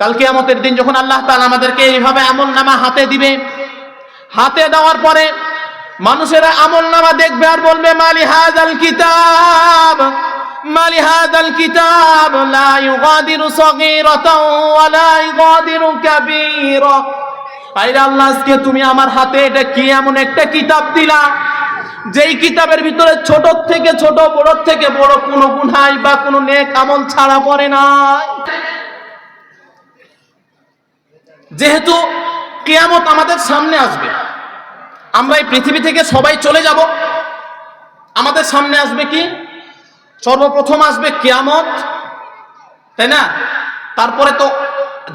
কাল কিয়ামতের দিন যখন আল্লাহ তালা আমাদেরকে এইভাবে আমল নামা হাতে দিবে, হাতে দেওয়ার পরে মানুষেরা আমল নামা দেখবে আর বলবে, মালি হাজাল কিতাব, মালি হাজাল কিতাব, লা ইউগাদিরু সগীরাতাও ওয়া লা ইউগাদিরু কাবীরা। আইরে আল্লাহ, আজকে তুমি আমার হাতে এটা কি এমন একটা কিতাব দিলা? যেই কিতাবের ভিতরে ছোট থেকে ছোট, বড় থেকে বড় কোনো গুনাহ বা কোনো নেক আমল ছাড়া পড়ে নাই। যেহেতু কেয়ামত আমাদের সামনে আসবে, আমরা এই পৃথিবী থেকে সবাই চলে যাব। আমাদের সামনে আসবে কি? সর্বপ্রথম আসবে কেয়ামত, তাই না? তারপরে তো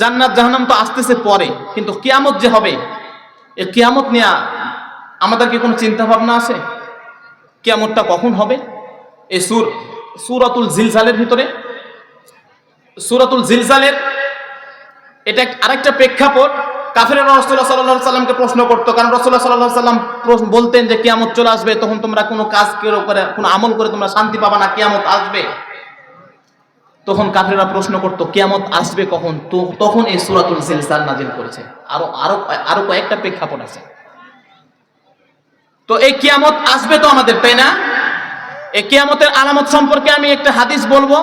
জান্নাত, জাহান্নাম তো আসতেছে পরে, কিন্তু কেয়ামত যে হবে এ কেয়ামত নিয়ে আমাদের কি কোনো চিন্তা ভাবনা আছে? কেয়ামতটা কখন হবে? এই সুর, সুরাতুল জিলজালের ভিতরে, সুরাতুল জিলজালের এটা এক- আরেকটা প্রেক্ষাপট কাফিরা রসুল্লাহ সাল্লাহ সাল্লামকে প্রশ্ন করতো কারণ রসুল্লাহ সাল্লাহ সাল্লাম প্রশ্ন- বলতেন যে কিয়ামত চলে আসবে তখন তোমরা কোনো কাজ করে করে কোনো আমল করে তোমরা শান্তি পাবা না কিয়ামত আসবে তখন কাফিরা প্রশ্ন করতো কিয়ামত আসবে কখন তো তখন এই সুরাতুল জিলজাল নাজিল করেছে আরো আরো আরো কয়েকটা প্রেক্ষাপট আছে তো এই কিয়ামত আসবে তো আমাদের তাই না এই কিয়ামতের আলামত সম্পর্কে আমি একটা হাদিস বলবো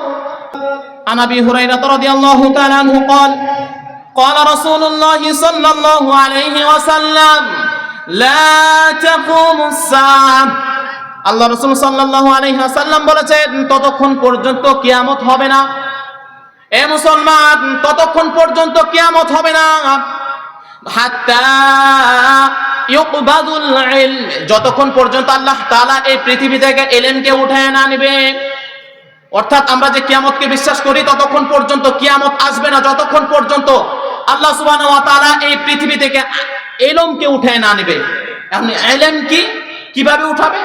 عن ابي هريره رضي الله تعالى عنه قال قال رسول الله صلى الله عليه وسلم لا تقوم الساعه আল্লাহ রসুল সাল্লাল্লাহু আলাইহি ওয়াসাল্লাম বলেছেন ততক্ষণ পর্যন্ত কিয়ামত হবে না এ মুসলমান ততক্ষণ পর্যন্ত কিয়ামত হবে না হাত্তা ইউকবাদুল ইলম যতক্ষণ পর্যন্ত আল্লাহ তাআলা এই পৃথিবী থেকে এলেমকে উঠায় না নেবে অর্থাৎ আমরা যে কিয়ামতকে বিশ্বাস করি ততক্ষণ পর্যন্ত কিয়ামত আসবে না যতক্ষণ পর্যন্ত আল্লাহ তাআলা এই পৃথিবী থেকে এলমকে উঠায় না নেবে। এখন এলেম কি? কীভাবে উঠাবে?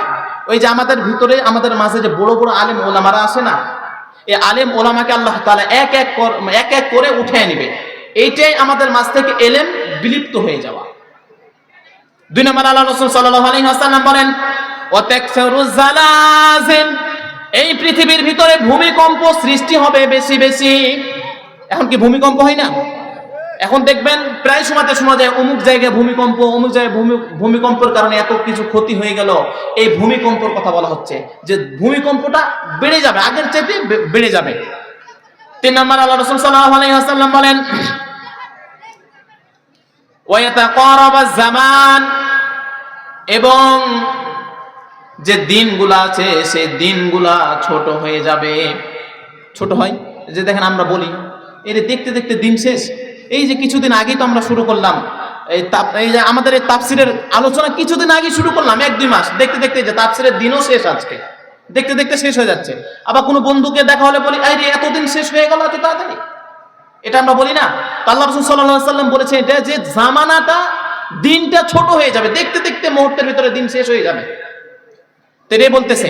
ওই যে আমাদের ভিতরে, আমাদের মাঝে যে বড় বড় আলেম ওলামারা আসে না, এই আলেম ওলামাকে আল্লাহ তালা এক এক এক এক করে উঠায় নেবে। এইটাই আমাদের মাঝ থেকে এলেম বিলুপ্ত হয়ে যাওয়া। দুই নম্বর আল্লাহ রসুল সাল্লাহ আলী হাসাল্লাম বলেন এই পৃথিবীর ভিতরে ভূমিকম্প সৃষ্টি হবে বেশি বেশি। এখন কি ভূমিকম্প হয় না? এখন দেখবেন প্রায় সময়তে শোনা যায় অমুক জায়গায় ভূমিকম্প, অমুক জায়গায় ভূমি, ভূমিকম্পের কারণে এত কিছু ক্ষতি হয়ে গেল, এই ভূমিকম্পর কথা বলা হচ্ছে যে ভূমিকম্পটা বেড়ে যাবে, আগের চাইতে বেড়ে যাবে। তিন নম্বর, আল্লাহ রসুল সাল্লাহ আলী হাসাল্লাম বলেন জামান এবং যে দিনগুলা আছে, সেই দিনগুলা ছোট হয়ে যাবে। ছোট হয়? যে দেখেন আমরা বলি, এর দেখতে দেখতে দিন শেষ। এই যে কিছুদিন আগেই তো আমরা শুরু করলাম, এই তাপ, এই যে আমাদের এই তাফসিরের আলোচনা কিছুদিন আগে শুরু করলাম, এক দুই মাস। দেখতে দেখতে যে তাফসিরের দিনও শেষ আজকে। দেখতে দেখতে শেষ হয়ে যাচ্ছে। আবার কোনো বন্ধুকে দেখা হলে বলি এই রে এতদিন শেষ হয়ে গেল এত তাড়াতাড়ি? এটা আমরা বলি না। আল্লাহ রসুল সাল্লাহ সাল্লাম বলেছেন, এটা যে জামানাটা দিনটা ছোট হয়ে যাবে, দেখতে দেখতে মুহূর্তের ভিতরে দিন শেষ হয়ে যাবে। তেরে বলতেছে।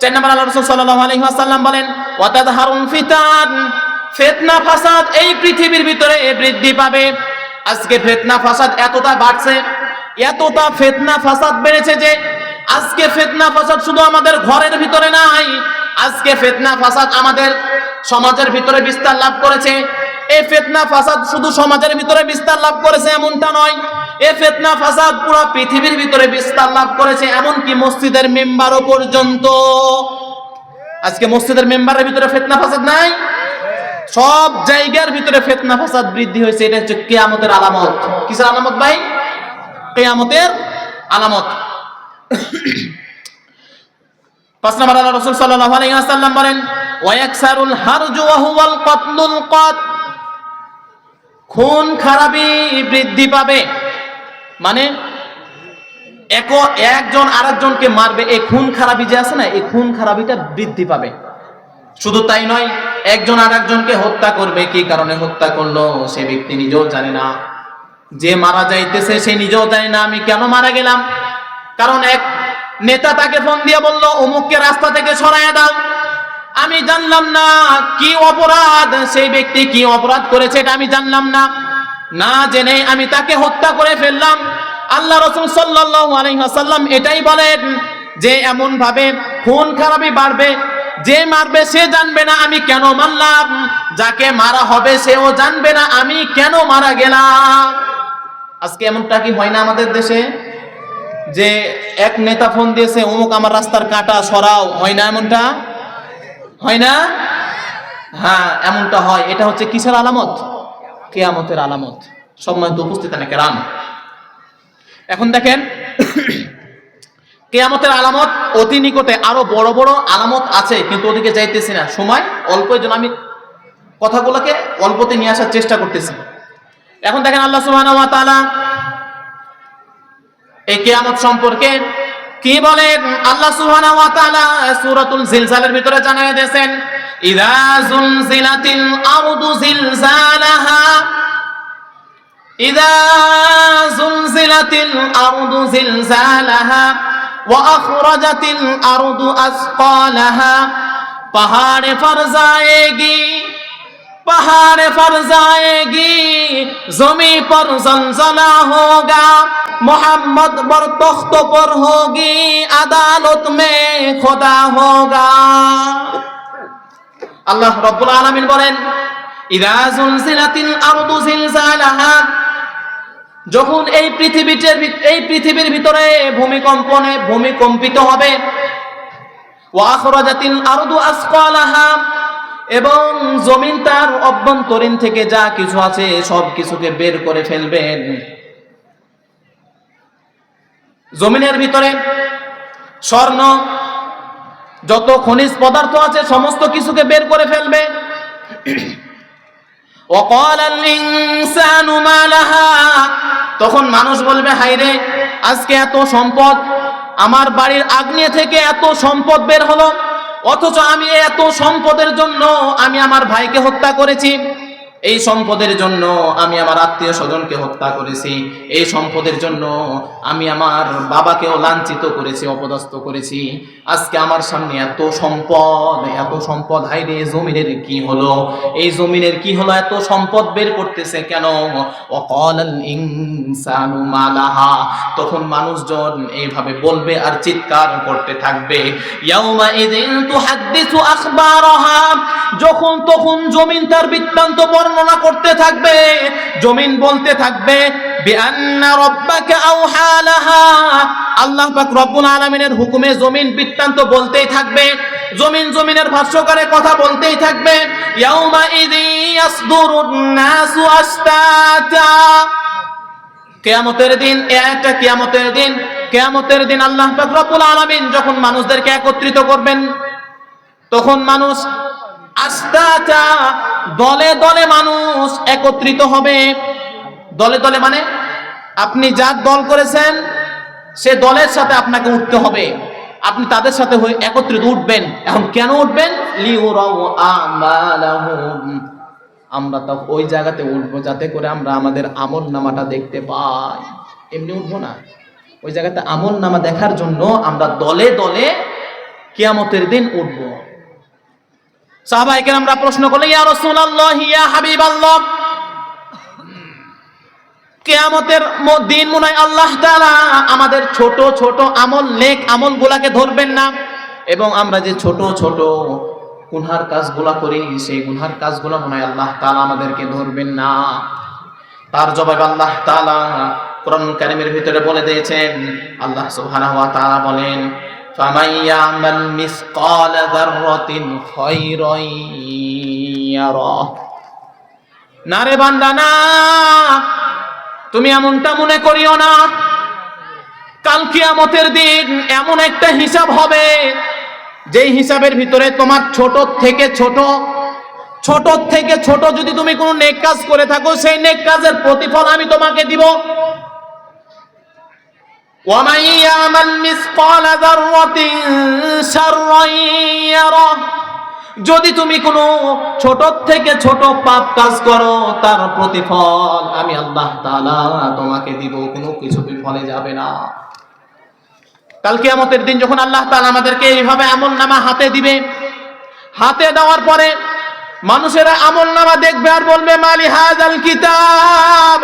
চার নম্বর আল্লাহ রসুল সাল্লাহ আলহি আসাল্লাম বলেন ওয়াতাদ হারুন ফিতান ফেতনা ফাসাদ এই পৃথিবীর ভিতরে বৃদ্ধি পাবে। আজকে ফেতনা ফাসাদ এতটা বাড়ছে, এতটা ফেতনা ফাসাদ বেড়েছে যে আজকে ফেতনা ফাসাদ শুধু আমাদের ঘরের ভিতরে নাই, আজকে ফেতনা ফাসাদ আমাদের সমাজের ভিতরে বিস্তার লাভ করেছে। এই ফেতনা ফাসাদ শুধু সমাজের ভিতরে বিস্তার লাভ করেছে এমনটা নয়, এ ফেতনা ফাসাদ পুরো পৃথিবীর ভিতরে বিস্তার লাভ করেছে, এমনকি মসজিদের মেম্বারও পর্যন্ত। আজকে মসজিদের মেম্বারের ভিতরে ফেতনা ফাসাদ নাই? সব জায়গার ভিতরে ফেতনা ফাসাদ বৃদ্ধি হয়েছে, এটা হচ্ছে কেয়ামতের আলামত। কিসের আলামত ভাই? কেয়ামতের আলামত। পাঁচ নম্বর আল্লাহ রসুল সাল্লাল্লাহু আলাইহি ওয়াসাল্লাম বলেন, ওয়ায়াকসারুল হারজু ওয়া হুয়াল কাতলুল কাত খুন খারাপি বৃদ্ধি পাবে। মানে এক, একজন আরেকজনকে মারবে, এই খুন খারাপি যে আছে না, এই খুন খারাপিটা বৃদ্ধি পাবে। শুধু তাই নয় একজন আর একজনকে হত্যা করবে, কি কারণে হত্যা করল, সে ব্যক্তি নিজেও জানে না। যে মারা যাইতেছে, সে নিজেও জানে না, আমি কেন মারা গেলাম? কারণ এক নেতা তাকে ফোন দিয়ে বলল, অমুককে রাস্তা থেকে সরায় দাও। আমি জানলাম না, কি অপরাধ, সেই ব্যক্তি কি অপরাধ করেছে, এটা আমি জানলাম না। না জেনে আমি তাকে হত্যা করে ফেললাম। আল্লাহ রসুল সাল্লাল্লাহু আলাইহি ওয়াসাল্লাম এটাই বলেন যে এমন ভাবে খুন খারাপি বাড়বে যে মারবে সে জানবে না আমি কেন মারলাম। যাকে মারা হবে সেও জানবে না আমি কেন মারা গেলাম। আজকে এমনটা কি হয় না আমাদের দেশে? যে এক নেতা ফোন দিয়েছে, অমুক আমার রাস্তার কাঁটা, সরাও। হয় না এমনটা? হয় না? হ্যাঁ এমনটা হয়। এটা হচ্ছে কিসের আলামত? কেয়ামতের আলামত। সম্মানিত উপস্থিত নাকি রাম? এখন দেখেন কেয়ামতের আলামত অতি নিকটে আরও বড় বড় আলামত আছে, কিন্তু ওদিকে যাইতেছি না। সময় অল্পের জন্য আমি কথাগুলোকে অল্পতে নিয়ে আসার চেষ্টা করতেছি। এখন দেখেন আল্লাহ ওয়া এই কেয়ামত সম্পর্কে কি বলেন? আল্লাহ সুবহানাহু ওয়া তাআলা সূরাতুল জিলজালের ভিতরে জানিয়ে দিয়েছেন ইযা জুলজিলাতিল আরদু জিলজালাহা। ইযা জুলজিলাতিল আরদু জিলজালাহা। ওয়াখরাজাতিল আরদু আসফালাহা পাহাড়ে ফারজায়েগি پہاڑ پر جائے گی زمین پر زلزلہ ہوگا محمد پر تخت پر ہوگی عدالت میں خدا ہوگا اللہ رب العالمین بولیں اذا زلزلت الارض زلزالها যখন এই পৃথিবীর এই পৃথিবীর ভিতরে ভূমিকম্পনে ভূমিকম্পিত হবে এবং জমিন তার অভ্যন্তরীণ থেকে যা কিছু আছে সব কিছুকে বের করে ফেলবেন। জমিনের ভিতরে স্বর্ণ, যত খনিজ পদার্থ আছে, সমস্ত কিছুকে বের করে ফেলবে। তখন মানুষ বলবে হাইরে আজকে এত সম্পদ, আমার বাড়ির আগ্নে থেকে এত সম্পদ বের হলো, অথচ আমি এত সম্পদের জন্য আমি আমার ভাইকে হত্যা করেছি। এই সম্পদের জন্য আমি আমার আত্মীয় স্বজনকে হত্যা করেছি। এই সম্পদের জন্য আমি আমার বাবাকেও লাঞ্ছিত করেছি, অপদস্থ করেছি। আজকে আমার সামনে এত সম্পদ এত সম্পদ হাই রে জমিনের কি হলো? এই জমিনের কি হলো? এত সম্পদ বের করতেছে কেন? মালাহা। তখন মানুষজন এইভাবে বলবে আর চিৎকার করতে থাকবে। যখন তখন জমিন তার বৃত্তান্ত বর্ণনা করতে থাকবে, জমিন বলতে থাকবে আল্লাহ রব্বুল আলামিনের হুকুমে জমিন বৃত্তান্ত বলতেই থাকবে, জমিন জমিনের ভাষ্যকারে কথা বলতেই থাকবে কেয়ামতের দিন একটা কেয়ামতের দিন কেয়ামতের দিন আল্লাহ পাক আলামিন যখন মানুষদেরকে একত্রিত করবেন, তখন মানুষ আস্তাচা দলে দলে মানুষ একত্রিত হবে। দলে দলে মানে আপনি যার দল করেছেন, সে দলের সাথে আপনাকে উঠতে হবে। আপনি তাদের সাথে হয়ে একত্রিত উঠবেন। এখন কেন উঠবেন? আমরা তো ওই জায়গাতে উঠবো যাতে করে আমরা আমাদের আমল নামাটা দেখতে পাই। এমনি উঠবো না। ওই জায়গাতে আমল নামা দেখার জন্য আমরা দলে দলে কিয়ামতের দিন উঠবো। প্রশ্ন করলে ইয়া রাসূলুল্লাহ, ইয়া হাবিবাল্লাহ। কেয়ামতের দিন মনে আল্লাহ তাআলা আমাদের ছোট ছোট আমল, নেক আমল গুলাকে ধরবেন না। এবং আমরা যে ছোট ছোট গুনহার কাজগুলা করি, সেই গুনহার কাজগুলো মনে হয় আল্লাহ তালা আমাদেরকে ধরবেন না। তার জবাব আল্লাহ তাআলা কোরআন কারিমের ভিতরে বলে দিয়েছেন। আল্লাহ সুবহানাহু ওয়া তাআলা বলেন ফামান ইয়ামাল মিসকাল যাররাতিন খায়রান ইয়ারা না রে বান্দা, না। তুমি এমনটা মনে করিও না। কাল কিয়ামতের দিন এমন একটা হিসাব হবে, যেই হিসাবের ভিতরে তোমার ছোট থেকে ছোট ছোট থেকে ছোট যদি তুমি কোনো নেক কাজ করে থাকো, সেই নেক কাজের প্রতিফল আমি তোমাকে দিব। ومن يعمل مثقال ذرة شرا يره যদি তুমি কোনো ছোট থেকে ছোট পাপ কাজ করো তার প্রতিফল আমি আল্লাহ তাআলা তোমাকে দিব কোনো কিছু বিফলে যাবে না কালকে আমাদের দিন যখন আল্লাহ তাআলা আমাদেরকে এইভাবে আমল নামা হাতে দিবে হাতে দেওয়ার পরে মানুষেরা আমল নামা দেখবে আর বলবে মালি হাজাল কিতাব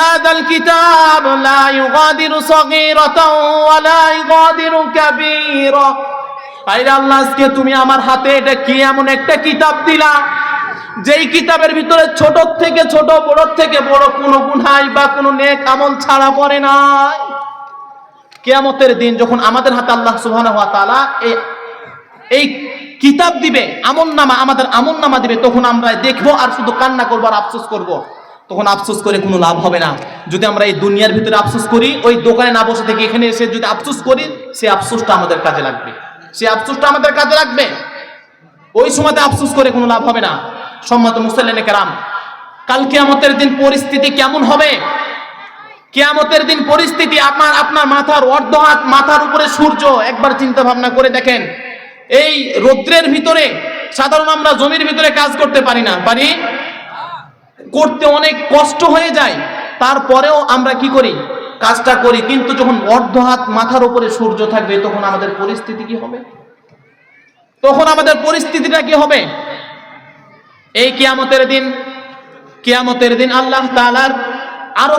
হাজাল কিতাব, লা ইউগাদিরু সগীরাতাও ওয়া লা ইউগাদিরু কাবীরা। আইরে আল্লাহ, আজকে তুমি আমার হাতে এটা কি এমন একটা কিতাব দিলা? যেই কিতাবের ভিতরে ছোট থেকে ছোট, বড় থেকে বড় কোনো গুনাই বা কোনো নেক আমল ছাড়া পড়ে নাই। কেয়ামতের দিন যখন আমাদের হাতে আল্লাহ সুবহানাহু ওয়া তাআলা এই এই কিতাব দিবে আমল নামা আমাদের আমল নামা দিবে, তখন আমরা দেখব আর শুধু কান্না করব আর আফসোস করব। তখন আফসোস করে কোনো লাভ হবে না। যদি আমরা এই দুনিয়ার ভিতরে আফসোস করি, ওই দোকানে না বসে থেকে এখানে এসে যদি আফসোস করি, সে আফসোসটা আমাদের কাজে লাগবে। সে আফসোসটা আমাদের কাজে লাগবে। ওই সময়তে আফসোস করে কোনো লাভ হবে না। সম্মত মুসল্লিনে কেরাম, কাল কেয়ামতের দিন পরিস্থিতি কেমন হবে? কেয়ামতের দিন পরিস্থিতি আপনার আপনার মাথার অর্ধ হাত মাথার উপরে সূর্য, একবার চিন্তা ভাবনা করে দেখেন। এই রৌদ্রের ভিতরে, সাধারণ আমরা জমির ভিতরে কাজ করতে পারি না। পারি? করতে অনেক কষ্ট হয়ে যায়, তারপরেও আমরা কি করি? কাজটা করি। কিন্তু যখন অর্ধ হাত মাথার উপরে সূর্য থাকবে, তখন আমাদের পরিস্থিতি কি হবে? তখন আমাদের পরিস্থিতিটা কি হবে? এই কিয়ামতের দিন কিয়ামতের দিন আল্লাহ তালার আরও